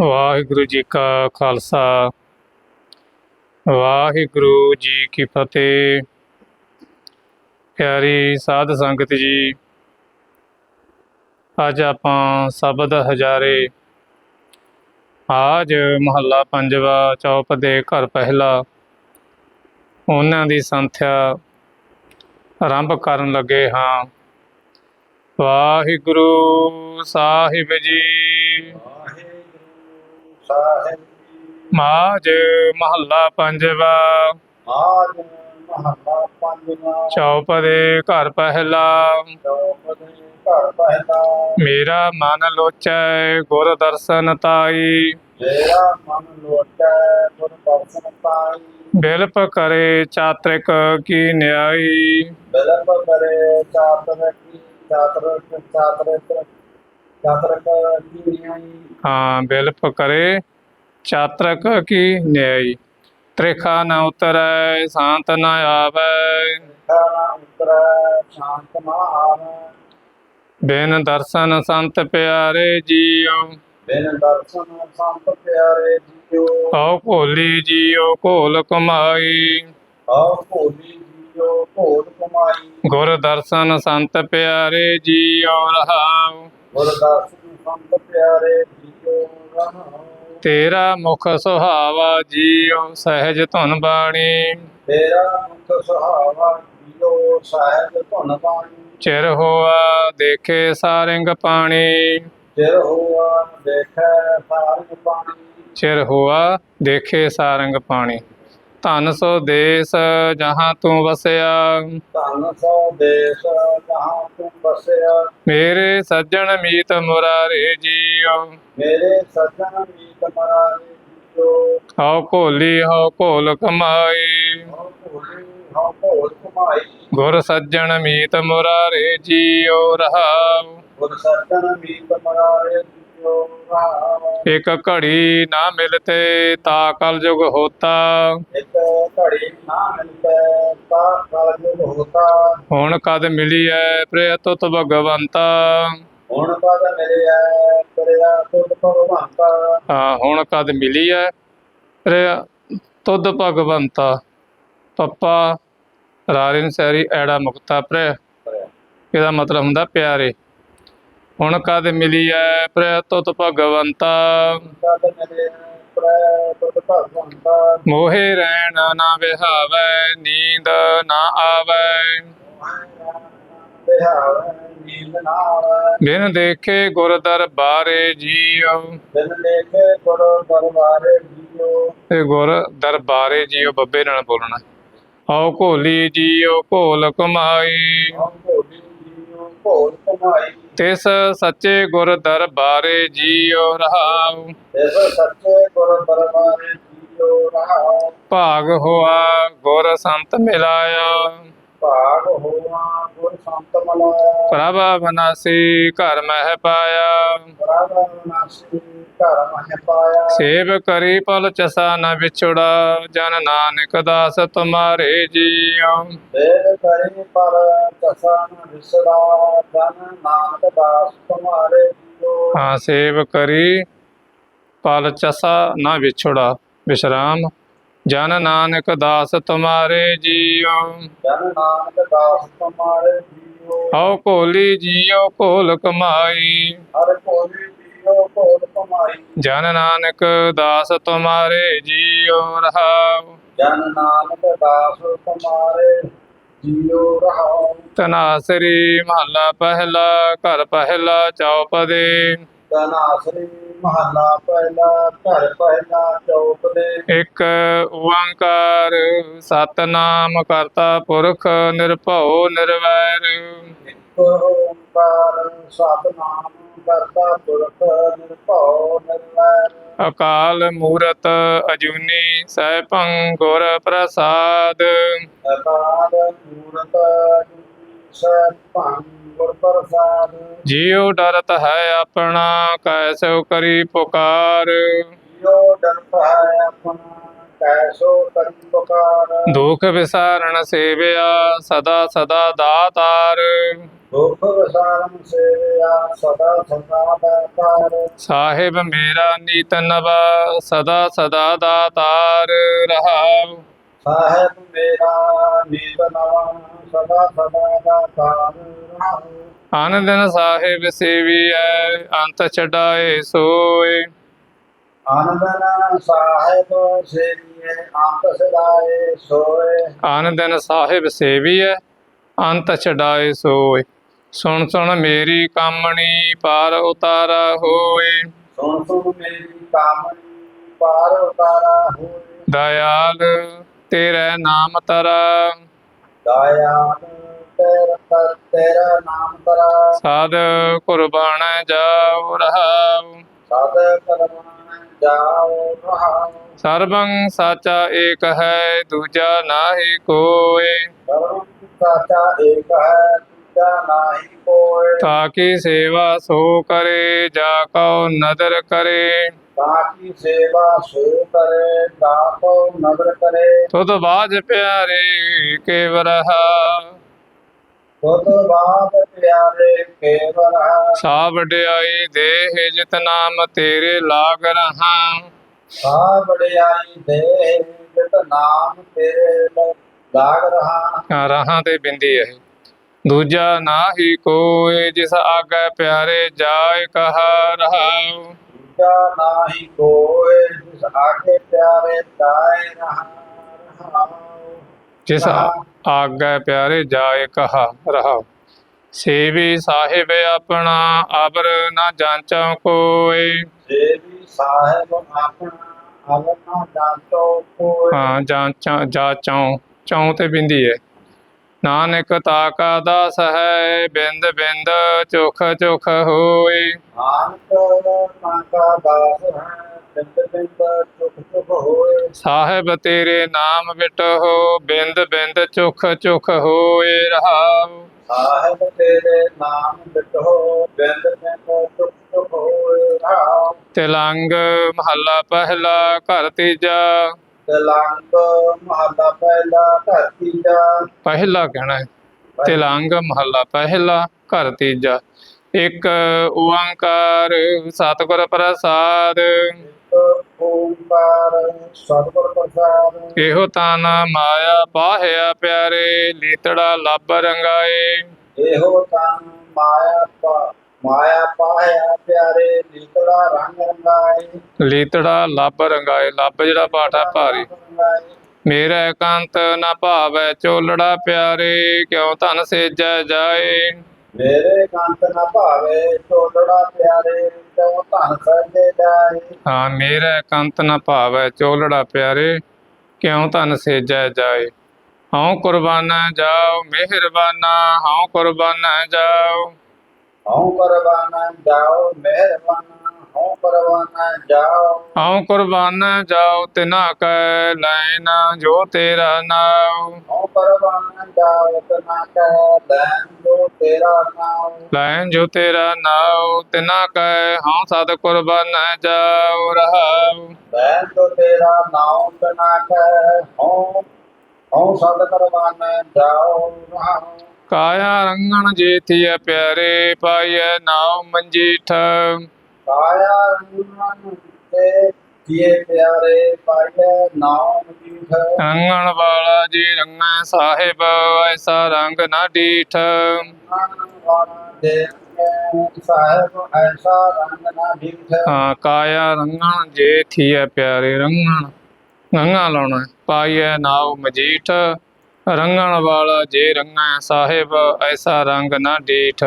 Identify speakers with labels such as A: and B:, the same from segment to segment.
A: ਵਾਹਿਗੁਰੂ ਜੀ ਕਾ ਖਾਲਸਾ। ਵਾਹਿਗੁਰੂ ਜੀ ਕੀ ਫਤਿਹ। ਪਿਆਰੀ ਸਾਧ ਸੰਗਤ ਜੀ, ਅੱਜ ਆਪਾਂ ਸ਼ਬਦ ਹਜ਼ਾਰੇ। ਆਜ ਮਹੱਲਾ ਪੰਜਵਾ ਚੌਪ ਦੇ ਘਰ ਪਹਿਲਾ। ਉਹਨਾਂ ਦੀ ਸੰਥਿਆ ਆਰੰਭ ਕਰਨ ਲੱਗੇ ਹਾਂ। ਵਾਹਿਗੁਰੂ ਸਾਹਿਬ ਜੀ।
B: ਸਾਹਿਬ ਜੀ
A: ਮਾਝ ਮਹੱਲਾ ਪੰਜਵਾ।
B: ਆਜ ਮਹੱਲਾ ਪੰਜਵਾਂ।
A: ਚੌਪ ਦੇ ਘਰ ਪਹਿਲਾ।
B: ਘਰ ਪਹਿਲਾ।
A: ਮੇਰਾ ਮਨ ਲੋਚੈ ਗੁਰ ਦਰਸ਼ਨ ਤਾਈ।
B: ਮੇਰਾ ਮਨ ਲੋਟੈ ਗੁਰ ਦਰਸ਼ਨ ਪਾਈ
A: ਬਿਲਪ ਕਰੇ ਚਾਤ੍ਰਿਕ ਕੀ ਨਿਆਈ।
B: ਬਿਲਪ ਕਰੇ ਚਾਤਰ ਕੀ ਚਾਤਰ ਚਾਤਰ ਚਾਤਰ ਕੀ ਨਿਆਈ
A: ਹਾਂ ਬਿਲਪ ਕਰੇ ਚਾਤ੍ਰਿਕ ਕੀ ਨਿਆਈ ਤ੍ਰਿਖਾ ਨ ਉਤਰੈ ਸ਼ਾਂਤ ਨ ਆਵੈ
B: ਖਾਣਾ ਉਤਰੈ ਸ਼ਾਂਤ ਨਾ ਆਵੈ
A: ਬਿਨ ਦਰਸ਼ਨ ਸੰਤ ਪਿਆਰੇ ਜੀਉ
B: ਬਿਨ ਦਰਸ਼ਨ ਸੰਤ ਪਿਆਰੇ ਜੀਓ
A: ਆਓ ਭੋਲੀ ਜੀਉ ਘੋਲ ਕਮਾਈ
B: ਆਓ ਭੋਲੀ ਜੀਓ ਭੋਲ ਕਮਾਈ
A: ਗੁਰ ਸੰਤ ਪਿਆਰੇ ਜੀਉ ਰਹਾਉ ਤੇਰਾ ਮੁਖ ਸੁਹਾਵਾ ਜੀਉ ਸਹਿਜ ਧੁਨ ਬਾਣੀ।
B: ਤੇਰਾ ਮੁਖ ਸੁਹਾਵਾ ਜੀਓ ਸਾਹਿਬ ਧੁਨ ਬਾਣੀ।
A: ਚਿਰ ਹੋਆ ਦੇਖੇ ਸਾਰਿੰਗ ਪਾਣੀ।
B: ਚਿਰ ਹੋਆ ਦੇਖੈ ਸਾਰਿ ਪਾਣੀ।
A: ਚਿਰ ਹੋਆ ਦੇਖੇ ਸਾਰੰਗ ਪਾਣੀ। ਧਨ ਸੋ ਦੇਸ ਜਹਾਂ ਤੂੰ ਵਸਿਆ।
B: ਧਨ ਸੋ ਦੇਸ ਜਹਾਂ ਤੂੰ ਬਸਿਆ
A: ਮੇਰੇ ਸੱਜਣ ਮੀਤ ਮੁਰਾਰੇ ਜੀਉ
B: ਮੇਰੇ ਸੱਜਣ ਮੀਤ ਮਰਾਰੇ ਜੀਓ।
A: ਆਓ ਭੋਲੀ ਹੋ ਭੋਲ ਕਮਾਈ।
B: ਹਉ ਹਉ ਭੋਲ ਕਮਾਈ।
A: ਗੁਰ ਸੱਜਣ ਮੀਤ ਮੁਰਾਰੇ ਜੀਉ ਰਹਾਉ।
B: ਗੁਰ ਸੱਜਣ ਮੀਤ ਮਰਾਰੇ ਜੀਓ
A: ਇਕ ਘੜੀ ਨਾ ਮਿਲਤੇ ਤਾ ਕਲ ਜੁਗ ਹੋਤਾ।
B: ਇੱਕ ਘੜੀ ਨਾ ਮਿਲਤੇ ਤਾ ਕਾਲਜੁਗ ਹੋਤਾ।
A: ਹੁਣ ਕਦ ਮਿਲੀ ਐ ਪ੍ਰਿਯ ਤੁਤ ਭਗਵੰਤਾ?
B: ਹੁਣ ਪਦ ਮਿਲਿਆ ਕਰਿਆ ਤੁਧ ਭਗਵੰਤਾ?
A: ਹਾਂ ਹੁਣ ਕਦ ਮਿਲੀ ਐ ਪ੍ਰਿਯ ਤੁਧ ਭਗਵੰਤਾ? ਪੱਪਾ ਰਾਰਿਨ ਸੈਰੀ ਐੜਾ ਮੁਕਤਾ ਪ੍ਰਿਯ। ਇਹਦਾ ਮਤਲਬ ਹੁੰਦਾ ਪਿਆਰੇ। ਹੁਣ ਕਦ ਮਿਲੀ ਐ? ਪ੍ਰਿਯ ਤੁਤ ਭਗਵੰਤਾ। ਮੋਹੇ ਰਹਿਣ ਨਾ ਵਿਹਾਵੈ ਨੀਂਦ ਨਾ ਆਵੈ। ਬਿਨ ਦੇਖੇ ਗੁਰ ਦਰਬਾਰੇ ਜੀਉ
B: ਦਿਨ ਦੇਖੇ ਗੁਰੂ ਦਰਬਾਰੇ ਜੀਓ।
A: ਤੇ ਗੁਰ ਦਰਬਾਰੇ ਜੀਉ ਬੱਬੇ ਨਾਲ ਬੋਲਣਾ। ਆਓ ਘੋਲੀ ਜੀਉ ਘੋਲ ਕਮਾਈ
B: ਭੋਲੀ ਕਮਾਈ
A: ਤਿਸ ਸੱਚੇ ਗੁਰ ਦਰਬਾਰੇ ਜੀਉ ਰਹਾਉ।
B: ਇਸ ਸੱਚੇ ਗੁਰੂ ਦਰਬਾਰੇ ਜੀਓ ਰਹਾਉ।
A: ਭਾਗ ਹੋਆ ਗੁਰ ਸੰਤ ਮਿਲਾਇਆ।
B: ਭਾਗ ਹੋਆ ਗੁਰ ਸੰਤ ਮਲਾਇਆ
A: ਪ੍ਰਭ ਬਨਾਸੀ ਘਰ ਮਹਿ ਪਾਇਆ
B: ਰਾਧਾ ਨਾਸੀ ਘਰ ਮਹਿ ਪਾਇਆ
A: ਸੇਵ ਕਰੀ ਪਲ ਚਸਾ ਨ ਵਿਛੜਾ ਜਨ ਨਾਨਕ ਦਾਸ ਤੁਮਾਰੇ ਜੀਉ
B: ਦੇਵ ਕਰੀ ਪਰ ਕਸਨ ਵਿਸੜਾ ਜਨ ਨਾਨਕ ਦਾਸ ਤੁਮਾਰੇ ਜੀਓ
A: ਹਾਂ ਸੇਵ ਕਰੀ ਪਲ ਚਸਾ ਨਾ ਵਿਛੜਾ ਵਿਸ਼ਰਾਮ ਜਨ ਨਾਨਕ ਦਾਸ ਤੁਮਾਰੇ ਜੀਉ
B: ਜਨ ਨਾਨਕ ਦਾਸ ਤੁਮਾਰੇ ਜੀਓ।
A: ਹਉ ਭੋਲੀ ਜੀਉ ਭੋਲ ਕਮਾਈ।
B: ਹਰ ਕਮਾਈ।
A: ਜਨ ਨਾਨਕ ਦਾਸ ਤੁਮਾਰੇ ਜੀਉ ਰਹਾਉ।
B: ਜਨ ਨਾਨਕ ਦਾਸ ਤੁਮਾਰੇ ਜੀਓ ਰਹਾਉ।
A: ਤਨਾਸਰੀ ਮਹੱਲਾ ਪਹਿਲਾ ਘਰ ਪਹਿਲਾ ਚੌਪਦੇ।
B: ਤਨਾਸਰੀ ਮਹੱਲਾ ਪਹਿਲਾ ਘਰ ਪਹਿਲਾ ਚੌਕ ਦੇ।
A: ਇੱਕ ਓੰਕਾਰ ਸਤਨਾਮ ਕਰਤਾ ਪੁਰਖ ਨਿਰਭਉ ਨਿਰਵੈਰ।
B: ਇੱਕ ਓੰਕਾਰ ਸਤਨਾਮ ਕਰਤਾ ਪੁਰਖ ਨਿਰਭਉ ਨਿਰਵੈਰ।
A: ਅਕਾਲ ਮੂਰਤ ਅਜੂਨੀ ਸੈਭੰ ਗੁਰ ਪ੍ਰਸਾਦ।
B: ਅਕਾਲ ਮੂਰਤ ਸੈ ਭੰਗ ਗੁਰ ਪ੍ਰਸਾਦ
A: ਜਿਉ ਡਰਤ ਹੈ ਆਪਣਾ ਕੈਸੋ ਕਰੀ ਪੁਕਾਰ
B: ਜੋ ਡਰਤ ਹੈ ਆਪਣਾ ਕੈਸੋ ਕਰੀ ਪੁਕਾਰ।
A: ਦੁਖ ਵਿਸਾਰਣ ਸੇਵਿਆ ਸਦਾ ਸਦਾ ਦਾਤਾਰ
B: ਦੁਖ ਵਿਸਾਰਮ ਸੇਵਿਆ, ਸਦਾ ਸਦਾ ਦਾਤਾਰ।
A: ਸਾਹਿਬ ਮੇਰਾ ਨੀਤ ਨਵਾ, ਸਦਾ ਸਦਾ ਦਾਤਾਰ ਰਹਾਉ।
B: ਸਾਹਿਬ ਮੇਰਾ ਨੀਤ ਨਵਾ। ਸਦਾ ਸਦਾ ਦਾਤਾਰ ਰਹਾਉ
A: ਅਨ ਦਿਨ ਸਾਹਿਬ ਸੇਵੀਐ ਅੰਤ ਛਡਾਏ ਸੋਏ।
B: ਆਨੰਦਨ ਸਾਹਿਬ ਸੇਵੀਏ ਅੰਤ ਸਦਾਏ ਸੋਏ।
A: ਅਨ ਦਿਨ ਸਾਹਿਬ ਸੇਵੀਐ ਅੰਤ ਛਡਾਏ ਸੋਏ। ਸੁਣ ਸੁਣ ਮੇਰੀ ਕਾਮਣੀ ਪਾਰ ਉਤਾਰਾ ਹੋਏ।
B: ਸੁਣ ਸੁਣ ਮੇਰੀ ਕਾਮਨੀ ਪਾਰ ਉਤਾਰਾ ਹੋਏ।
A: ਦਇਆਲ ਤੇਰੇ ਨਾਮ ਤਰਾ।
B: ਦਇਆਲ ਤੇਰਾ ਕਰ ਤੇਰਾ ਨਾਮ ਕਰਾ
A: ਸਾਧ ਕੁਰਬਾਨ ਜਾਉ ਰਹਾਉ।
B: ਸਦ ਕਰਮਾਨ ਜਾਓ ਰਹਾਉ
A: ਸਰਬੰ ਸਾਚਾ ਏਕ ਹੈ, ਦੂਜਾ ਨਾਹੀ ਕੋਏ।
B: ਸਰਵ ਸਾਚਾ ਏਕ ਹੈ
A: ਤਾਕੀ ਸੇਵਾ ਸੋ ਕਰੇ ਜਾ ਕਉ ਨਦਰ ਕਰੇ।
B: ਤਾਕੀ ਸੇਵਾ ਸੋ ਕਰੇ ਦਾਤੋ ਨਦਰ ਕਰੇ।
A: ਤੁਧ ਬਾਜ ਪਿਆਰੇ ਕੇਵ ਰਹਾ
B: ਤੁਧ ਬਾਤ ਪਿਆਰੇ ਕੇਵਲ ਹੈ।
A: ਸਾ ਵਡਿਆਈ ਦੇਹ ਜਿਤ ਨਾਮ ਤੇਰੇ ਲਾਗ ਰਹਾ।
B: ਸਾ ਬੜਿਆਈ ਦੇ ਜਿਤ ਨਾਮ ਤੇਰੇ ਲਾਗ ਰਹਾ।
A: ਰਹਾ ਤੇ ਬਿੰਦੀ ਹੈ ਦੂਜਾ ਨਾਹੀ ਕੋਏ ਜਿਸ ਆਗੇ ਪਿਆਰੇ ਜਾਏ ਕਹਾ ਰਹਾਉ
B: ਦੂਜਾ ਨਾਹੀ ਜਿਸ ਆਗੇ ਪਿਆਰੇ ਰਹਾ ਰਹਾਉ
A: ਜਿਸ ਆਗੇ ਪਿਆਰੇ ਜਾਏ ਕਹਾ ਰਹਾਉ ਸੇਵੀ ਸਾਹਿਬ ਆਪਣਾ ਅਬਰ ਨਾ ਜਾਂਚਾਂ ਕੋਏ
B: ਦੇਵੀ ਸਾਹਿਬ ਆਪਣਾ ਅਵਨਾ ਜਾਤੋ ਕੋਇ।
A: ਹਾਂ ਜਾਂਚਾਂ ਜਾਚਾਂ ਚੌਂ ਤੇ ਬਿੰਦੀ ਹੈ। ਨਾਨਕ ਤਾਕਾ ਦਾਸ ਹੈ ਬਿੰਦ ਬਿੰਦ ਚੁਖ ਚੁਖ ਹੋਏ
B: ਨਾਨਕ ਮਾਤਾ ਦਾਸ ਹੈ ਬਿੰਦ ਬਿੰਦ ਚੁਕ ਚੁਕ ਹੋਏ
A: ਸਾਹਿਬ ਤੇਰੇ ਨਾਮ ਵਿਟੋ ਬਿੰਦ ਬਿੰਦ ਚੁਖ ਚੁਖ ਹੋਏ ਰਹਾਉ।
B: ਸਾਹਿਬ ਤੇਰੇ ਨਾਮ ਬਿਟੋ ਬਿੰਦ ਬਿੰਦ ਚੁਕ ਚੁਕ ਹੋਏ ਰਾਮ
A: ਤਿਲੰਗ ਮਹੱਲਾ ਪਹਿਲਾ ਘਰ ਤੀਜਾ।
B: ਤਲੰਗ ਮਹੱਲਾ ਪਹਿਲਾ ਧਰਤੀ ਜਾ
A: ਪਹਿਲਾ ਕਹਿਣਾ ਹੈ। ਤਿਲੰਗ ਮਹੱਲਾ ਪਹਿਲਾ ਘਰ ਤੀਜਾ। ਇੱਕ ਓੰਕਾਰ ਸਤਿਗੁਰ ਪ੍ਰਸਾਦ।
B: ਓੰਕਾਰ ਸਤਿਗੁਰ ਪ੍ਰਸਾਦ।
A: ਇਹੋ ਤਾਨ ਮਾਇਆ ਪਾਹਿਆ ਪਿਆਰੇ ਲੀਤੜਾ ਲੱਭ ਰੰਗਾਏ।
B: ਇਹੋ ਤਾਂ ਮਾਇਆ ਪਾ ਮਾਇਆ ਪਾਇਆ ਪਿਆਰੇ ਨੀਤੜਾ ਰੰਗ ਰੰਗਾਏ।
A: ਲੀਤੜਾ ਲੱਭ ਰੰਗਾਏ ਲੱਭ ਜਿਹੜਾ ਪਾਠਾ ਭਾਰੀ। ਮੇਰਾ ਇਕਾਂਤ ਨਾ ਭਾਵੈ ਚੋਲੜਾ ਪਿਆਰੇ ਕਿਉ ਧਨ ਸੇਜੈ ਜਾਏ?
B: ਮੇਰੇ ਕੰਤ ਨਾ ਭਾਵੇ ਟੋਲੜਾ ਪਿਆਰੇ ਤਉ ਧਨ ਸਜੇ ਜਾਏ?
A: ਹਾਂ ਮੇਰਾ ਇਕਾਂਤ ਨਾ ਭਾਵੈ ਚੋਲੜਾ ਪਿਆਰੇ ਕਿਉ ਧਨ ਸੇਜੈ ਜਾਏ? ਹਉ ਕੁਰਬਾਨਾ ਜਾਓ ਮਿਹਰਬਾਨਾ ਹਉ ਕੁਰਬਾਨਾ ਜਾਓ।
B: ਹਉ ਕਰਵਾਨਾ ਜਾਓ ਮਿਹਰਬਾਨਾ ਹਉ ਕਰਵਾਨਾ ਜਾਓ।
A: ਹਉ ਕੁਰਬਾਨਾ ਜਾਓ ਤਿਨਾ ਕੈ ਲੈਣਾ ਜੋ ਤੇਰਾ ਨਾਮ
B: ਹਉ ਕਰਵਾਨਾ ਜਾਓ ਤਨਾ ਕਹਿ ਲੈਨ ਜੋ ਤੇਰਾ ਨਾਮ
A: ਲੈਣ ਜੋ ਤੇਰਾ ਨਾਮ ਤਿਨਾ ਕੈ ਹਉ ਸਦ ਕੁਰਬਾਨਾ ਜਾਓ ਰਹਾਉ।
B: ਲੈਨ ਜੋ ਤੇਰਾ ਨਾਮ ਤਨਾ ਕਹਿ ਹਉ ਹਉ ਸਦ ਕਰਵਾਨਾ ਜਾਓ ਰਹਾਉ।
A: ਕਾਇਆ ਰੰਗਣ ਜੇਤੀਐ ਪਿਆਰੇ ਪਾਈਐ ਨਾਮ ਮੰਜੀਠ।
B: ਕਾਇਆ ਰੰਗਨ ਤੇ ਜੀਏ ਪਿਆਰੇ ਪਾਈਏ ਨਾਮ ਜੀਠ
A: ਰੰਗਣ ਵਾਲਾ ਜੀ ਰੰਗਾ ਸਾਹਿਬ ਐਸਾ ਰੰਗ ਨਾ ਡੀਠ। ਹਾਂ ਕਾਇਆ ਰੰਗਣ ਜੇਤੀਐ ਪਿਆਰੇ ਰੰਗਣ। ਰੰਗਾ ਲਾਉਣਾ। ਪਾਈਐ ਨਾਮ ਮਜੀਠ। ਰੰਗਣ ਵਾਲਾ ਜੇ ਰੰਗਾ ਸਾਹਿਬ ਐਸਾ ਰੰਗ ਨਾ ਡੀਠ।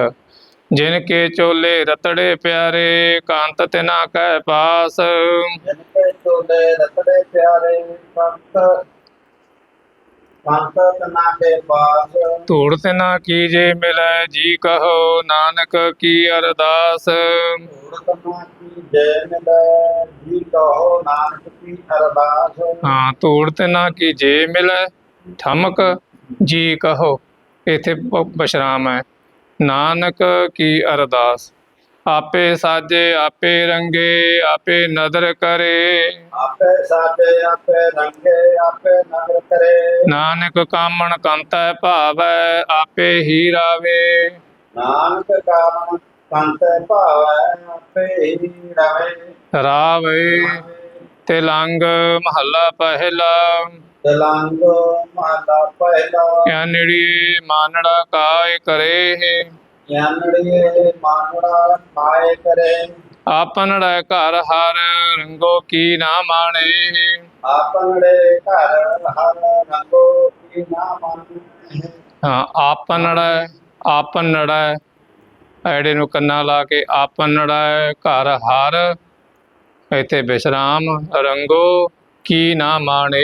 A: ਜਿਨ ਕੇ ਚੋਲੇ ਰਤੜੇ ਪਿਆਰੇ ਕਾਂਤ ਤਿਨਾ ਕੈ ਪਾਸ।
B: ਜਿਨ ਕੇ ਚੋਲੇ ਰਤੜੇ ਪਿਆਰੇ ਸੰਤ ਸੰਤ ਤਨਾ ਕੇ ਪਾਸ।
A: ਧੂੜ ਤਿਨਾ ਕੀਜੇ ਮਿਲੈ ਜੀ ਕਹੋ ਨਾਨਕ ਕੀ ਅਰਦਾਸ।
B: ਧੂੜ ਤਨਾ ਕੀ ਜੈ ਮਿਲੈ ਜੀ ਕਹੋ ਨਾਨਕ ਕੀ ਅਰਦਾਸ।
A: ਹਾਂ ਧੂੜ ਤਿਨਾ ਕੀਜੇ ਮਿਲੈ। ਠਮਕ ਜੀ ਕਹੋ ਇਥੇ ਬਸ਼ਰਾਮ ਹੈ। ਨਾਨਕ ਕੀ ਅਰਦਾਸ? ਆਪੇ ਸਾਜੇ ਆਪੇ ਰੰਗੇ ਆਪੇ ਨਦਰ ਕਰੇ।
B: ਆਪੇ ਸਾਜੇ ਆਪੇ ਰੰਗੇ ਆਪੇ ਨਗਰ ਕਰੇ।
A: ਨਾਨਕ ਕਾਮਣ ਕੰਤੈ ਭਾਵੈ ਆਪੇ ਹੀ ਰਾਵੇ।
B: ਨਾਨਕ ਕਾਰਨ ਕੰਤ ਭਾਵੈ ਆਪੇ ਹੀ ਰਵੇ।
A: ਰਾਵੇ ਤਿਲੰਗ ਮਹੱਲਾ ਪਹਿਲਾ।
B: ਤਲੰਗ ਮਹਲਾ ਪਹਿਲਾ।
A: ਯਾਨੜੀ ਮਾਨੜਾ ਕਾਇ ਕਰੇ
B: ਯਾਨੜੀਏ ਮਾਨੜਾ ਮਾਏ ਕਰੇ।
A: ਆਪਨੜਾ ਘਰ ਹਰ ਰੰਗੋ ਕੀ ਨਾ ਮਾਣੇ
B: ਆਪਨੜੇ ਘਰ ਹਰ ਰੰਗੋ ਕੀ ਨਾ ਮੰਨੇ
A: ਹਾਂ। ਆਪਨੜਾ ਆਪਨੜਾ ਐੜੇ ਨੂੰ ਕੰਨਾ ਲਾ ਕੇ ਆਪਨੜਾ ਘਰ ਹਰ। ਇੱਥੇ ਵਿਸ਼ਰਾਮ ਰੰਗੋ ਕੀ ਨਾ ਮਾਣੇ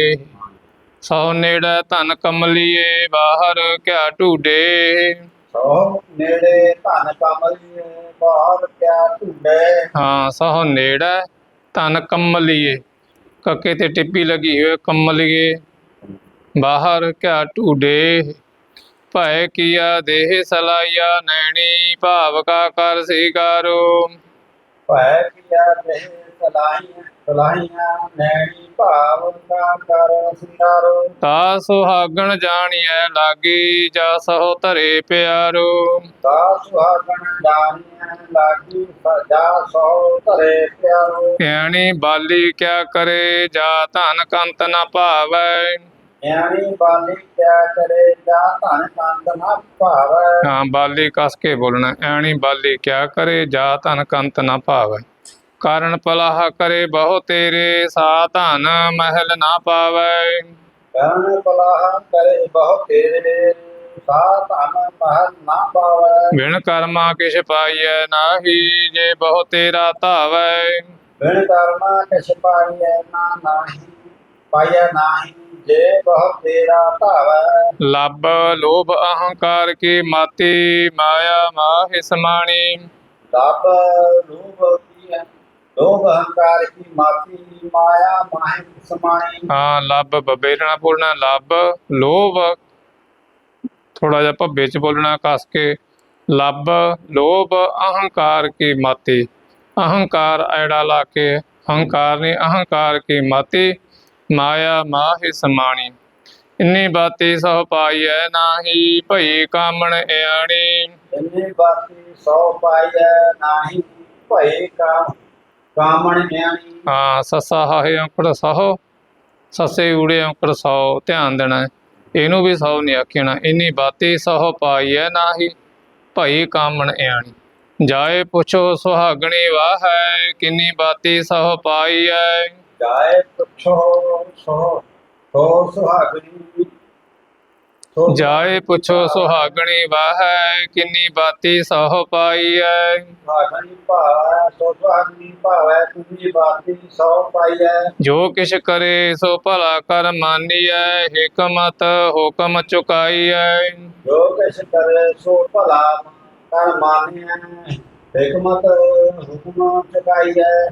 A: ਸੋ ਨੇੜੇ ਧਨ ਕਮਲੀਏ ਬਾਹਰ ਕਿਆ ਢੂਡੇ?
B: ਸੋ ਨੇੜੇ ਧਨ ਕਮਲੀਏ ਬਾਹਰ ਕਿਆ ਢੂੰਡੇ?
A: ਹਾਂ ਸੋ ਨੇੜੇ ਧਨ ਕਮਲੀਏ। ਕੱਕੇ ਤੇ ਟਿੱਪੀ ਲੱਗੀ ਹੋਏ ਕਮਲੀਏ ਬਾਹਰ ਕਿਆ ਢੂਡੇ? ਭੈ ਕੀਆ ਦੇਹ ਸਲਾਈਆ ਨੈਣੀ ਭਾਵ ਕਾ ਕਰ ਸਿਕਾਰੋ
B: ਭੈ ਕੀਆ ਦੇ ਸਲਾਈਆਂ ਸਲਾਈਆਂ ਨੈਣੀ ਭਾਵ ਕਾ ਕਰ ਸਿੰਗਾਰੋ
A: ਤਾ ਸੁਹਾਗਣ ਜਾਣੀਐ ਲਾਗੀ ਜਾ ਸੋ ਧਰੇ ਪਿਆਰੋ।
B: ਤਾ ਸੁਹਾਗਣ ਜਾਣੀਆਂ ਲਾਗੀ ਸਜਾ ਸੋ ਧਰੇ ਪਿਆਰੋ।
A: ਸਿਆਣੀ ਬਾਲੀ ਕਿਆ ਕਰੇ ਜਾ ਧਨ ਕੰਤ ਨ ਭਾਵੈ।
B: ਯਾਨੀ ਬਾਲੀ ਕਿਆ ਕਰੇ ਜਾ ਧਨ ਕੰਦ ਨਾ ਭਾਵੈ।
A: ਹਾਂ ਬਾਲੀ ਕਸ ਕੇ ਬੋਲਣਾ ਐਣੀ ਬਾਲੀ ਕਿਆ ਕਰੇ ਜਾ ਧਨ ਕੰਤ ਨ ਭਾਵੈ। ਕਾਰਨ ਪਲਾਹ ਕਰੇ ਬਹੁ ਤੇਰੇ ਸਾ ਧਨ ਮਹਿਲ ਨਾ ਪਾਵੈ।
B: ਕਰਨ ਪਲਾਹ ਕਰੇ ਬਹੁ ਤੇਰੇ ਸਾ ਧਨ ਮਹਲ ਨਾ ਪਾਵੈ।
A: ਬਿਨ ਕਰਮਾ ਕਿਛ ਪਾਈਐ ਨਾਹੀ ਜੇ ਬਹੁ ਤੇਰਾ ਧਾਵੈ।
B: ਬਿਨ ਕਰਮਾ ਕਿਛ ਪਾਈਐ ਨਾ ਨਾਹੀ ਪਾਈਐ ਨਾਹੀ ਜੇ ਬਹੁ ਤੇਰਾ ਭਾਵੈ
A: ਲੱਭ ਲੋਭ ਅਹੰਕਾਰ ਕੀ ਮਾਤੀ ਮਾਇਆ ਮਾਹਿ ਸਮਾਣੀ।
B: ਲੱਭ ਕੀ ਹੈ ਲੋਭ ਹੰਕਾਰ ਕੀ ਮਾਤੀ ਮਾਇਆ ਮਾਹਿ ਸਮਾਣੀ।
A: ਹਾਂ ਲੱਭ ਬਬੇਰਣਾ ਬੋਲਣਾ ਲੱਭ ਲੋਭ। ਥੋੜਾ ਜਿਹਾ ਭੱਬੇ ਚ ਬੋਲਣਾ ਕਸ ਕੇ। ਲੱਭ ਲੋਭ ਅਹੰਕਾਰ ਕੀ ਮਾਤੀ। ਅਹੰਕਾਰ ਐੜਾ ਲਾ ਕੇ ਅਹੰਕਾਰ ਨੇ ਅਹੰਕਾਰ ਕੀ ਮਾਤੀ। ਮਾਇਆ ਮਾਹਿ ਸਮਾਣੀ। ਇੰਨੀ ਬਾਤੀ ਸਭ ਪਾਈਐ ਨਾਹੀ ਭਈ ਕਾਮਣ ਇਆਣੀ।
B: ਇੰਨੀ ਬਾਤੀ ਸੋ ਪਾਈਐ ਨਾਹੀ ਭਏ ਕਾਮ ਕਾਮਣ ਗਿਆਨੀ
A: ਹਾਂ ਸੱਸਾ ਹਾਹੇ ਔਂਕੜ ਸਹੁ ਸੱਸੇ ਊੜੇ ਔਂਕੜ ਸੌ ਧਿਆਨ ਦੇਣਾ ਹੈ। ਇਹਨੂੰ ਵੀ ਸੌ ਨਹੀਂ ਆਖਣਾ ਇੰਨੀ ਬਾਤੀ ਸਹੁ ਪਾਈਐ ਨਾਹੀ ਭਈ ਕਾਮਣ ਇਆਣੀ ਜਾਏ ਪੁੱਛੋ ਸੁਹਾਗਣੀ ਵਾਹੈ ਕਿੰਨੀ ਬਾਤੀ ਸਹੁ ਪਾਈਐ
B: ਜਾਏ ਪੁੱਛੋ ਸੋ ਸੋ ਸੁਹਾਗਣੀ
A: ਜਾਏ ਪੁੱਛੋ ਸੁਹਾਗਣੀ ਵਾਹੈ ਕਿੰਨੀ ਬਾਤੀ ਸਹੁ ਪਾਈਐ।
B: ਸੁਹਾਗਣੀ ਭਾਵੈ ਸੋ ਸੁਹਾਗਣੀ ਭਾਵੈ ਤੁਮੀ ਬਾਤੀ ਸੋ ਪਾਈਐ।
A: ਜੋ ਕਿਛ ਕਰੇ ਸੋ ਭਲਾ ਕਰ ਮਾਨੀਐ ਹਿਕਮਤ ਹੁਕਮ ਚੁਕਾਈਐ।
B: ਜੋ ਕਿਛ ਕਰੇ ਸੋ ਭਲਾ ਕਰ ਮਾਨਿਐ ਹਕਮਤ ਹੁਕਮ ਚਕਾਈਐ।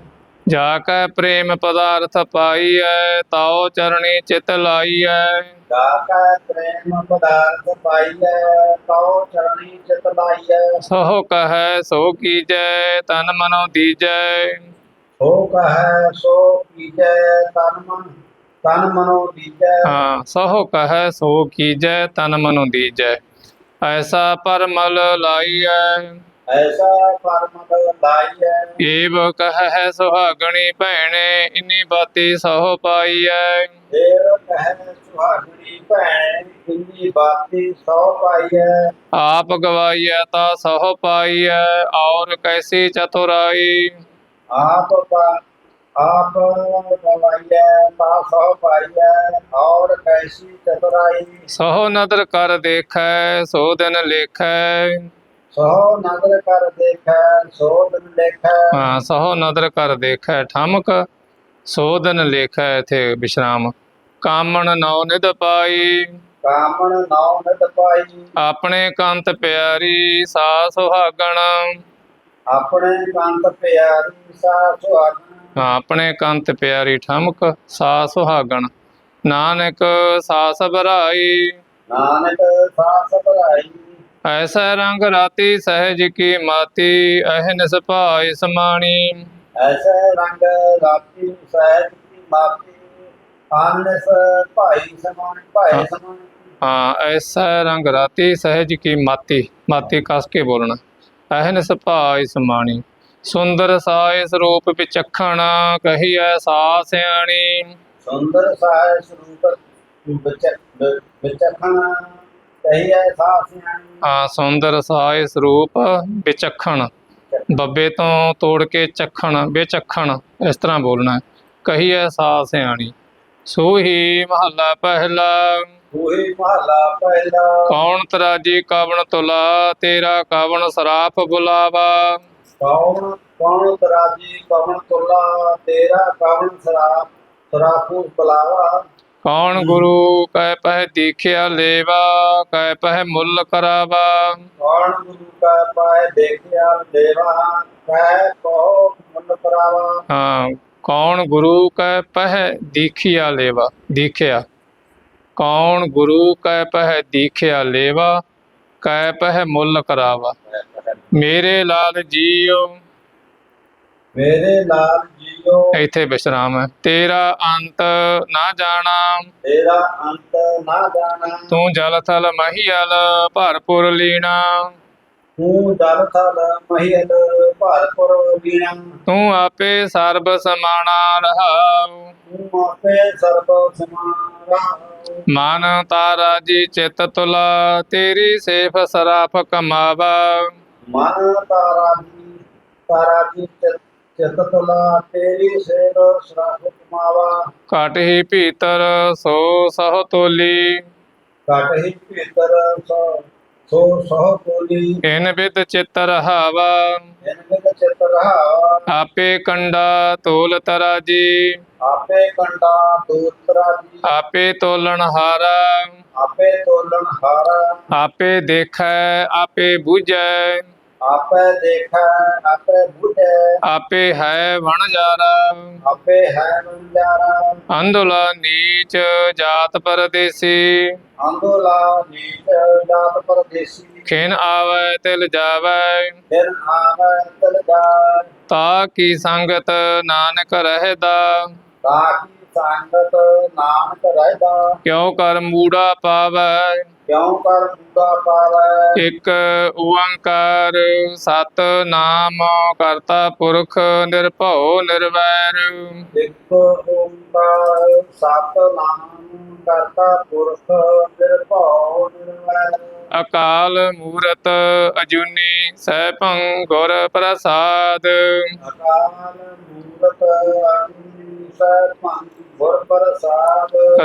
A: ਜਾ ਕੈ ਪ੍ਰੇਮ ਪਦਾਰਥ ਪਾਈਐ ਤਾਉ ਚਰਣੀ ਚਿਤ ਲਾਈਐ।
B: ਜਾ ਕੈ ਪ੍ਰੇਮ ਪਦਾਰਥ ਪਾਈਐ ਕਉ ਚਰਣੀ ਚਿਤ ਲਾਈਐ।
A: ਸੋ ਕਹੈ ਸੋ ਕੀਜੈ ਤਨ ਮਨੋ ਦੀਜੈ।
B: ਸੋ ਕਹੈ ਸੋ ਕੀਜੈ ਤਨ ਮਨ ਤਨ ਮਨੋ ਦੀਜੈ।
A: ਹਾਂ ਸੋ ਕਹੈ ਸੋ ਕੀਜੈ ਤਨ ਮਨੋ ਦੀਜੈ। ਐਸਾ ਪਰਮਲ ਲਾਈਐ।
B: ਐਸਾ ਲਾਈਐ
A: ਏਵ ਕਹੈ ਸੁਹਾਗਣੀ ਭੈਣੇ ਇੰਨੀ ਬਾਤੀ ਸਹੁ ਪਾਈਐ
B: ਦੇਵ ਕਹੈ ਸੁਹਾਗਣੀ ਭੈਣ ਕਿੰਨੀ ਬਾਤੀ ਸੋ ਪਾਈਐ
A: ਆਪ ਗਵਾਈਐ ਤਾ ਸਹੁ ਪਾਈਐ ਔਰ ਕੈਸੀ ਚਤੁਰਾਈ
B: ਆਪ ਪਾ ਆਪ ਗਵਾਈਐ ਤਾ ਸੋ ਪਾਈਐ ਔਰ ਕੈਸੀ ਚਤੁਰਾਈ
A: ਸਹੁ ਨਦਰ ਕਰ ਦੇਖੈ ਸੋ ਦਿਨ ਲੇਖੈ।
B: ਸੋ ਨਦਰ ਕਰ ਦੇਖੈ ਸੋ ਦਿਨ ਲੇਖੈ।
A: ਹਾਂ ਸਹੁ ਨਦਰ ਕਰ ਦੇਖੈ ਠਮਕ ਸੋ ਦਿਨ ਲੇਖੈ ਇਥੇ ਵਿਸ਼ਰਾਮ। ਕਾਮਣ ਨੌ ਨਿਧ ਪਾਈ।
B: ਕਾਮਣ ਨਾਉ ਨਿਤ ਪਾਈ।
A: ਆਪਣੇ ਕੰਤ ਪਿਆਰੀ ਸਾ ਸੁਹਾਗਣ।
B: ਆਪਣੇ ਕੰਤ ਪਿਆਰੀ ਸਾ ਸੁਹਾਗਣ।
A: ਹਾਂ, ਆਪਣੇ ਕੰਤ ਪਿਆਰੀ ਠਮਕ ਸਾ ਸੁਹਾਗਣ। ਨਾਨਕ ਸਾਸ ਬਰਾਈ
B: ਨਾਨਕ ਸਾਸ ਭਰਾਈ
A: ਐਸਾ ਰੰਗ ਰਾਤੀ ਸਹਿਜ ਕੀ ਮਾਤੀ ਅਹਨਿਸ ਭਾਇ ਸਮਾਣੀ।
B: ਐਸੇ ਰੰਗ ਰਾਤੀ ਸਹਿਜ ਕੀ ਮਾਤੀ ਆਨਸ ਭਾਈ ਸਮਾਨ ਭਾਈ ਸਮਾਨ
A: ਹਾਂ। ਐਸਾ ਰੰਗ ਰਾਤੀ ਸਹਿਜ ਕੀ ਮਾਤੀ ਮਾਤੀ ਕਸ ਕੇ ਬੋਲਣਾ। ਅਹਨ ਸੁਭਾਇ ਸਮਾਣੀ ਸੁੰਦਰ ਸਾਇ ਸਰੂਪ ਵਿਚਖਣ ਕਹੀਐ ਸਾ ਸਿਆਣੀ।
B: ਸੁੰਦਰ ਸਾਇ ਸਰੂਪ ਵਿਚ
A: ਹਾਂ ਸੁੰਦਰ ਸਾਇ ਸਰੂਪ ਵਿਚਖਣ। ਬੱਬੇ ਤੋਂ ਤੋੜ ਕੇ ਚੱਖਣ ਵਿਚਖਣ ਇਸ ਤਰ੍ਹਾਂ ਬੋਲਣਾ ਹੈ। ਕਹੀਐ ਸਾ ਸਿਆਣੀ ਸੋਹੀ ਮਹੱਲਾ ਪਹਿਲਾ।
B: ਉਹੀ ਮਹਲਾ ਪਹਿਲਾ।
A: ਕੌਣ ਤਰਾਜੀ ਕਵਣ ਤੁਲਾ ਤੇਰਾ ਕਵਣ ਸਰਾਪ ਬੁਲਾਵਾ।
B: ਕੌਣ ਕੌਣ ਤਰਾਜੀ ਕਵਣ ਤੁਲਾ ਤੇਰਾ ਕਵਣ ਸਰਾਪ ਸਰਾਪੂ ਬੁਲਾਵਾ।
A: ਕੌਣ ਗੁਰੂ? ਕਹਿ ਪਹਿ ਦੀਖਿਆ ਲੇਵਾ ਕਹਿ ਪਹਿ ਮੁੱਲ ਕਰਾਵਾ।
B: ਕੌਣ ਗੁਰੂ? ਕਾ ਪਾਏ ਦੇਖਿਆ ਦੇਵਾ ਕਹਿ ਕੋ ਮਨ ਕਰਾਵਾ।
A: ਹਾਂ ਕੌਣ ਗੁਰੂ? ਕਹਿ ਪਹਿ ਦੀਖਿਆ ਲੇਵਾ ਦੀਖਿਆ। ਕੌਣ ਗੁਰੂ? ਕਹਿ ਪਹਿ ਦੀਖਿਆ ਲੇਵਾ ਕਹਿ ਪਹਿ ਮੁੱਲ ਕਰਾਵਾ। ਮੇਰੇ ਲਾਲ ਜੀਓ
B: ਮੇਰੇ ਲਾਲ ਜੀਓ।
A: ਇੱਥੇ ਵਿਸ਼ਰਾਮ ਹੈ। ਤੇਰਾ ਅੰਤ ਨਾ ਜਾਣਾ।
B: ਤੇਰਾ ਅੰਤ ਨਾ ਜਾਣਾ।
A: ਤੂੰ ਜਲ ਥਲ ਮਹੀਲ ਭਰਪੁਰ ਲੀਣਾ।
B: ਤੂੰ ਜਲ ਥਲ ਮਹੀਲ ਭਰਪੁਰ ਵੀਣਾ
A: ਤੂੰ ਆਪੇ ਸਰਬ ਸਮਾਣਾ ਰਹਾਉ।
B: ਤੂੰ ਆਪੇ ਸਰਬ ਸਮਾਰਾ
A: ਮਨ ਤਾਰਾ ਜੀ ਚਿਤ ਤੁਲਾ ਤੇਰੀ ਸੇਫ ਸਰਾਫ ਕਮਾਵਾ।
B: ਮਨ ਤਾਰਾ ਜੀ ਤਾਰਾ ਜੀ ਚਿਤ- ਚਿਤ ਤੁਲਾ ਤੇਰੀ ਸੇਵ ਸਰਾਪ ਕਮਾਵਾ।
A: ਘਟ ਹੀ ਭੀਤਰ ਸੋ ਸਹ ਤੋਲੀ।
B: ਘਟ ਹੀ ਭੀਤਰ ਸੋ ਸੋ ਸਹ ਕੋਲੀ
A: ਇਨ ਵਿਦ ਚਿਤ ਰਹਾਵਾ। ਆਪੇ ਕੰਡਾ ਤੋਲ ਤਰਾਜੀ।
B: ਆਪੇ ਕੰਡਾ ਦੂਤਰਾ ਜੀ
A: ਆਪੇ ਤੋਲਣ ਹਾਰਾ।
B: ਆਪੇ ਤੋਲਣ ਹਾਰਾ।
A: ਆਪੇ ਦੇਖੈ ਆਪੇ ਬੁਝੈ।
B: ਆਪੇ ਦੇਖੈ ਆਪੇ ਬੁਝੈ।
A: ਆਪੇ ਹੈ ਵਣਜਾਰਾ
B: ਆਪੇ ਹੈ ਮੰਜਾਰਾ
A: ਅੰਧੁਲਾ ਨੀਚ ਜਾਤ ਪਰਦੇਸੀ।
B: ਅੰਦੋਲਾ ਨੀਚ ਜਾਤ ਪਰਦੇਸੀ।
A: ਖਿਨ ਆਵੈ ਤਿਲ ਜਾਵੈ।
B: ਫਿਰ ਆਵੈ ਤਲ ਜਾਇ
A: ਤਾ ਕੀ ਸੰਗਤ ਨਾਨਕ ਰਹਿਦਾ।
B: ਤਾਕੀ ਸੰਗਤ ਨਾਨਕ ਰਹਿਦਾ।
A: ਕਿਉ ਕਰ ਮੂੜਾ ਪਾਵੈ।
B: ਕਿਉ ਕਰ ਬੁੱਢਾ ਪਾਵੈ?
A: ਇਕ ਓੰਕਾਰ ਸਤ ਨਾਮ ਕਰਤਾ ਪੁਰਖ ਨਿਰਭਉ ਨਿਰਵੈਰ।
B: ਇੱਕ ਓੰਕਾਰ ਸਤ ਨਾਮ ਕਰਤਾ ਪੁਰਖ ਨਿਰਭਉ ਨਿਰਵੈਰ।
A: ਅਕਾਲ ਮੂਰਤ ਅਜੂਨੀ ਸੈਭੰ ਗੁਰ ਪ੍ਰਸਾਦ।
B: ਅਕਾਲ ਮੂਰਤ ਸਤਿ ਗੁਰ ਪ੍ਰਸਾਦ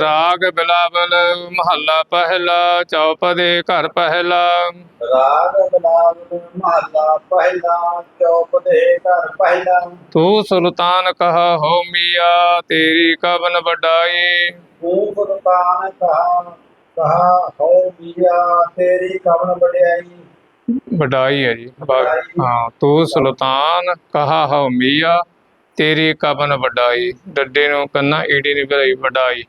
A: ਰਾਗ ਬਿਲਾਵਲ ਮਹੱਲਾ ਪਹਿਲਾ ਚੌਪਦੇ ਘਰ ਪਹਿਲਾ।
B: ਰਾਗ ਬਲਾਵਲ ਮਹੱਲਾ ਪਹਿਲਾ ਚੌਪ ਦੇ ਘਰ ਪਹਿਲਾ।
A: ਤੂੰ ਸੁਲਤਾਨ ਕਹਾ ਹੋ ਮੀਆ ਤੇਰੀ ਕਵਨ ਵਡਾਈ।
B: ਤੂੰ ਸੁਲਤਾਨ ਕਹਾ ਕਹਾ ਹੋ ਮੀਆ ਤੇਰੀ ਕਵਨ ਵਡਿਆਈ।
A: ਵਡਾਈ ਹੈ ਜੀ ਹਾਂ ਤੂੰ ਸੁਲਤਾਨ ਕਹਾ ਹੋ ਮੀਆ ਤੇਰੀ ਕਵਨ ਵਡਾਈ ਡੱਡੇ ਨੂੰ ਕੰਨਾ ਈੜੀ ਨਹੀਂ ਭਰਾਈ ਵਡਾਈ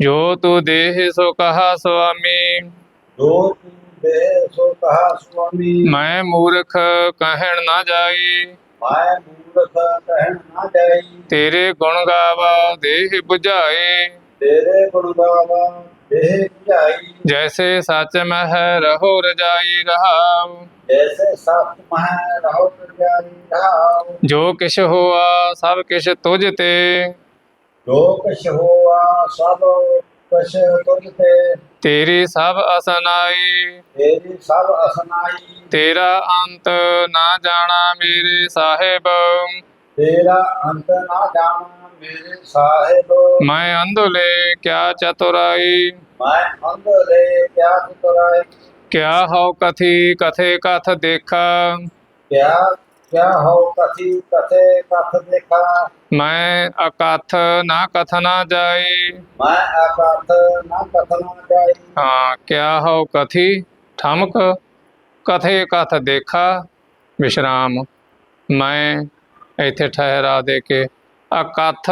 A: ਜੋ ਤੂੰ ਦੇਹ ਸੋ ਕਹਾ ਸੁਆਮੀ।
B: ਜੋ ਤੂੰ ਦੇ ਸੋ ਕਹਾ ਸੁਆਮੀ।
A: ਮੈਂ ਮੂਰਖ ਕਹਿਣ ਨਾ ਜਾਈ
B: ਮੈਂ ਮੂਰਖ ਕਹਿਣ ਨਾ ਜਾਈ
A: ਤੇਰੇ ਗੁਣ ਗਾਵਾ ਦੇਹ 부ਝਾਏ
B: ਤੇਰੇ ਗੁਣ ਗਾਵਾ ਦੇਹ ਜਾਈ
A: ਜੈਸੇ ਸੱਚ ਮਹਿ ਰਹੋ ਰਜਾਈ ਰਹਾਉ
B: ਜੈਸੇ ਸਤ ਮਹਿ ਰਹੋ ਜਾਈ ਰਹਾਉ
A: ਜੋ ਕਿਛ ਹੋਆ ਸਭ ਕਿਛ ਤੁਝ ਤੇ
B: ਜੋ ਕਛ ਹੋਆ ਸਭ ਕਛ ਤੁਝ ਤੇ
A: ਤੇਰੀ ਸਭ ਅਸਨਾਈ
B: ਤੇਰੀ ਸਭ ਅਸਨਾਈ
A: ਤੇਰਾ ਅੰਤ ਨਾ ਜਾਣਾ ਮੇਰੇ ਸਾਹਿਬ
B: ਤੇਰਾ ਅੰਤ ਨਾ ਜਾਣਾ ਮੇਰੇ ਸਾਹਿਬ
A: ਮੈਂ ਅੰਧਲੇ ਕਿਆ ਚਤੁਰਾਈ
B: ਮੈਂ ਅੰਧ ਦੇ ਕਿਆ ਤੁਰਾਏ
A: ਕਿਆ ਹਉ ਕਥੀ ਕਥੇ ਕਥ ਦੇਖਾ
B: ਕਿਆ ਕਿਆ ਹੋ ਕਥੀ ਕਥੇ ਕਥ ਦੇਖਾ
A: ਮੈਂ ਅਕਥ ਨਾ ਕਥਨਾ ਜਾਈ
B: ਮੈਂ ਆਕਾਤ ਨਾ ਕਥਨਾ ਜਾਈ
A: ਹਾਂ ਕਿਆ ਹਉ ਕਥੀ ਠਮਕ ਕਥੇ ਕਥ ਦੇਖਾ ਵਿਸ਼ਰਾਮ ਮੈਂ ਇੱਥੇ ਠਹਿਰਾ ਦੇ ਕੇ ਅਕਥ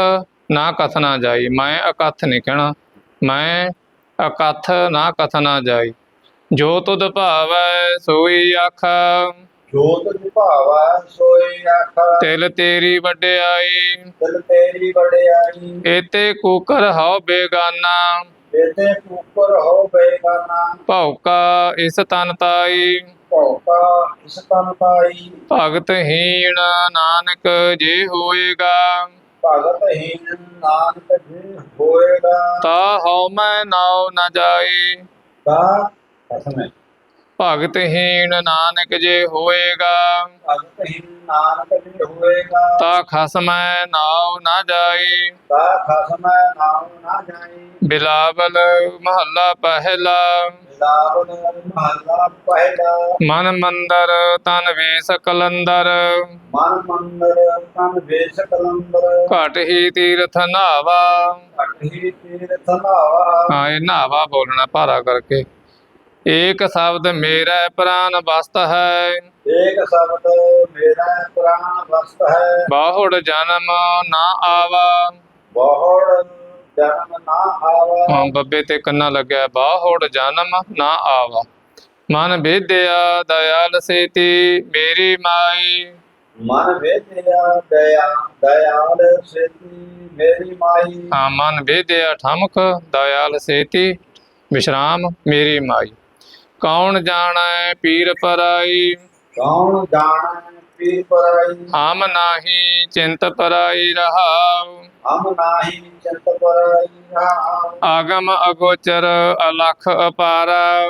A: ਨਾ ਕਥਨਾ ਜਾਈ। ਮੈਂ ਅਕਥ ਨਹੀਂ ਕਹਿਣਾ। ਮੈਂ ਅਕਥ ਨਾ ਕਥਨਾ ਜਾਈ। ਜੋ ਤੁਧ ਭਾਵੈ ਸੋਈ ਆਖਾ
B: ਜੋਤ ਵਿਭਾਵਾ ਸੋਈ ਆਖਾ
A: ਤਿਲ ਤੇਰੀ ਵਡਿਆਈ।
B: ਦਿਲ ਤੇਰੀ ਵਡਿਆਈ।
A: ਏਤੇ ਕੂਕਰ ਹਉ ਬੇਗਾਨਾ।
B: ਬੇਤੇ ਉੱਪਰ ਹੋ ਬੇਗਾਨਾ।
A: ਭੌਕਾ ਇਸ ਤਨ ਤਾਈ।
B: ਭੌਕਾ ਇਸ ਤਨ ਪਾਈ
A: ਭਗਤਹੀਣ ਨਾਨਕ ਜੇ ਹੋਏਗਾ।
B: ਭਗਤ ਹੀਨ ਨਾਨਕ ਜੀ ਹੋਏਗਾ।
A: ਤਾ ਹਉ ਮੈਂ ਨਾਉ ਨ ਜਾਏ।
B: ਦਾ ਕਸਮ ਹੈ
A: ਭਗਤਹੀਣ ਨਾਨਕ ਜੇ ਹੋਏਗਾ
B: ਭਗਤ ਹੀਨ ਨਾਨਕ ਜੀ ਹੋਏਗਾ
A: ਤਾ ਖਸਮੈ ਨਾਉ ਨ ਜਾਏ।
B: ਦਾ ਖਸਮ ਨਾਮ ਨਾ ਜਾਈ
A: ਬਿਲਾਵਲ ਮਹੱਲਾ ਪਹਿਲਾ।
B: ਲਾਵਨ ਮਹਲਾ ਪਹਿਲਾ।
A: ਮਨ ਮੰਦਰ ਤਨ ਵੇਸ ਕਲੰਦਰ।
B: ਮਨ ਮੰਦਰ ਤਨ ਵੇਸ ਕਲੰਦਰ।
A: ਘਟ ਹੀ ਤੀਰਥ ਨਾਵਾ।
B: ਅਠੀ ਤੀਰਥ ਨਾਵਾ।
A: ਹਾਂ ਇਹ ਨਾਵਾ ਬੋਲਣਾ ਭਾਰਾ ਕਰਕੇ। ਏਕ ਸ਼ਬਦ ਮੇਰਾ ਪ੍ਰਾਨ ਵਸਤ ਹੈ।
B: ਏਕ ਸ਼ਬਦ ਮੇਰਾ ਪ੍ਰਾਨ ਵਸਤ ਹੈ।
A: ਬਾਹੁੜ ਜਨਮ ਨਾ ਆਵਾ।
B: ਬਹੁੜ ਜਨਮ ਨਾ ਆਵਾ।
A: ਹਾਂ ਬੱਬੇ ਤੇ ਕੰਨਾ ਲੱਗਿਆ ਬਾਹੁੜ ਜਨਮ ਨਾ ਆਵਾ। ਮਨ ਵਿਦਿਆ ਦਇਆਲ ਸੇਤੀ ਮੇਰੀ ਮਾਈ।
B: ਮਨ ਵੇਦਿਆ ਦਇਆ ਦਇਆਲ ਸੇਤੀ ਮੇਰੀ ਮਾਈ।
A: ਹਾਂ ਮਨ ਵਿਦਿਆ ਠਮਕ ਦਇਆਲ ਸੇਤੀ ਵਿਸ਼ਰਾਮ ਮੇਰੀ ਮਾਈ। ਕੌਣ ਜਾਣੈ ਪੀਰ ਪਰਾਈ?
B: ਕੌਣ ਜਾਣੈ ਪੀਰ ਪਰਾਈ?
A: ਆਮ ਨਾਹੀ ਚਿੰਤ ਪਰਾਈ ਰਹਾਉ।
B: ਹਮ ਨਾਹੀ ਚੰਤ ਪਰਾਈ ਰਾਮ
A: ਆਗਮ ਅਗੋਚਰ ਅਲਖ ਅਪਾਰਾ।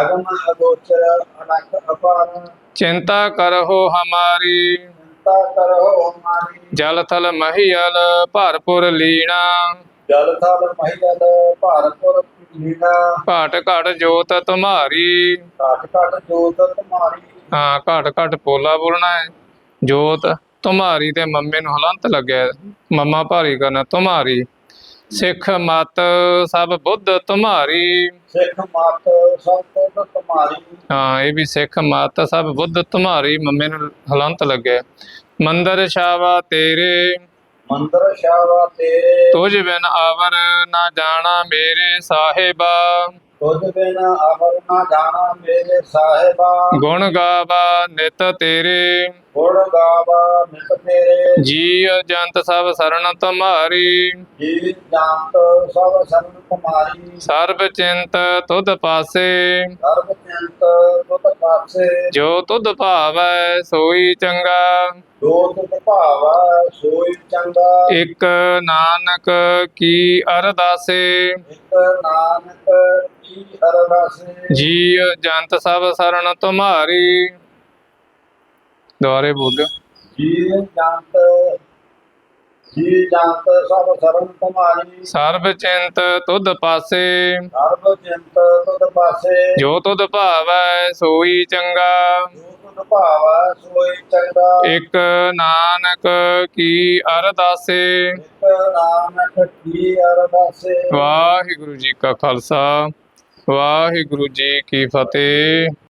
B: ਅਗਮ ਅਗੋਚਰ ਅਨਕ ਅਪਾਰ।
A: ਚਿੰਤਾ ਕਰਹੁ ਹਮਾਰੀ।
B: ਚਿੰਤਾ ਕਰੋ ਹਮਾਰੀ।
A: ਜਲ ਥਲ ਮਹੀਲ ਭਰਪੁਰ ਲੀਣਾ।
B: ਜਲ ਥਲ ਮਹਿਲ ਭਾਰਤਪੁਰ ਲੀਨਾ
A: ਘਾਟ ਘਾਟ ਜੋਤ ਤੁਮਾਰੀ
B: ਘਟ ਘਟ ਜੋਤ ਤੁਮਾਰੀ
A: ਹਾਂ ਘਾਟ ਘਾਟ ਪੋਲਾ ਬੋਲਣਾ ਹੈ। ਜੋਤ ਤੁਮਾਰੀ ਤੇ ਮੰਮੇ ਨੂੰ ਹਲੰਤ ਲੱਗਿਆ। ਮੰਮਾ ਭਾਰੀ ਕਰਨਾ ਤੁਮਾਰੀ ਸਿੱਖ ਮਤ ਸਭ ਬੁੱਧ ਤੁਮਾਰੀ
B: ਸਿੱਖ ਮਤ ਸਭ ਤੋਂ ਤੁਮਾਰੀ
A: ਹਾਂ ਇਹ ਵੀ ਸਿੱਖ ਮਤ ਸਭ ਬੁੱਧ ਤੁਮਾਰੀ ਮੰਮੇ ਨੂੰ ਹਲੰਤ ਲੱਗਿਆ। ਮੰਦਰ ਸ਼ਾਵਾ ਤੇਰੇ।
B: ਮੰਦਰ ਸ਼ਾਵਾ ਤੇਰੇ
A: ਤੁਝ ਬਿਨ ਆਵਰ ਨਾ ਜਾਣਾ ਮੇਰੇ ਸਾਹਿਬਾ।
B: ਤੁਧ ਬਿਨ ਅਮਰ ਨਾ ਜਾਣਾ ਮੇਰੇ ਸਾਹਿਬਾ।
A: ਗੁਣ ਗਾਵਾ ਨਿਤ ਤੇਰੇ।
B: ਗੁਣ ਗਾਵਾ
A: ਜੀ ਜੰਤ ਸਭ ਸਰਣ ਤੁਮਾਰੀ।
B: ਜੀ ਜਾਂਤ ਸਭ ਤੁਮਾਰੀ।
A: ਸਰਬ ਚਿੰਤ ਤੁਧ ਪਾਸੇ।
B: ਸਰਬ ਚਿੰਤ ਤੁਧ ਪਾਸੇ।
A: ਜੋ ਤੁਧ ਭਾਵੈ ਸੋਈ ਚੰਗਾ।
B: ਜੋ ਤੁਧ ਭਾਵਾ ਸੋਈ ਚੰਗਾ।
A: ਇੱਕ ਨਾਨਕ ਕੀ ਅਰਦਾਸੇ।
B: ਇਕ ਨਾਨਕ ਕੀ ਅਰਦਾਸੇ।
A: ਜੀ ਜੰਤ ਸਭ ਸਰਣ ਤੁਮਾਰੀ। ਦੁਆਰੇ ਬੋਲਿਓ
B: ਜੀ ਜਾਂਤ ਜੀ ਜਾਂਤ ਸਭ ਸਰਨ ਤੁਮਾਰੀ
A: ਸਰਬ ਚਿੰਤ ਤੁਧ ਪਾਸੇ।
B: ਸਰਬ ਚਿੰਤ ਤੁਧ ਪਾਸੇ।
A: ਜੋ ਤੁਧ ਭਾਵੈ ਸੋਈ ਚੰਗਾ।
B: ਜੋ ਤੁਧ ਭਾਵਾ ਸੋਈ ਚੰਗਾ।
A: ਇੱਕ ਨਾਨਕ ਕੀ ਅਰਦਾਸੇ।
B: ਇਕ ਨਾਨਕ ਕੀ ਅਰਦਾਸੇ।
A: ਵਾਹਿਗੁਰੂ ਜੀ ਕਾ ਖਾਲਸਾ। ਵਾਹਿਗੁਰੂ ਜੀ ਕੀ ਫਤਿਹ।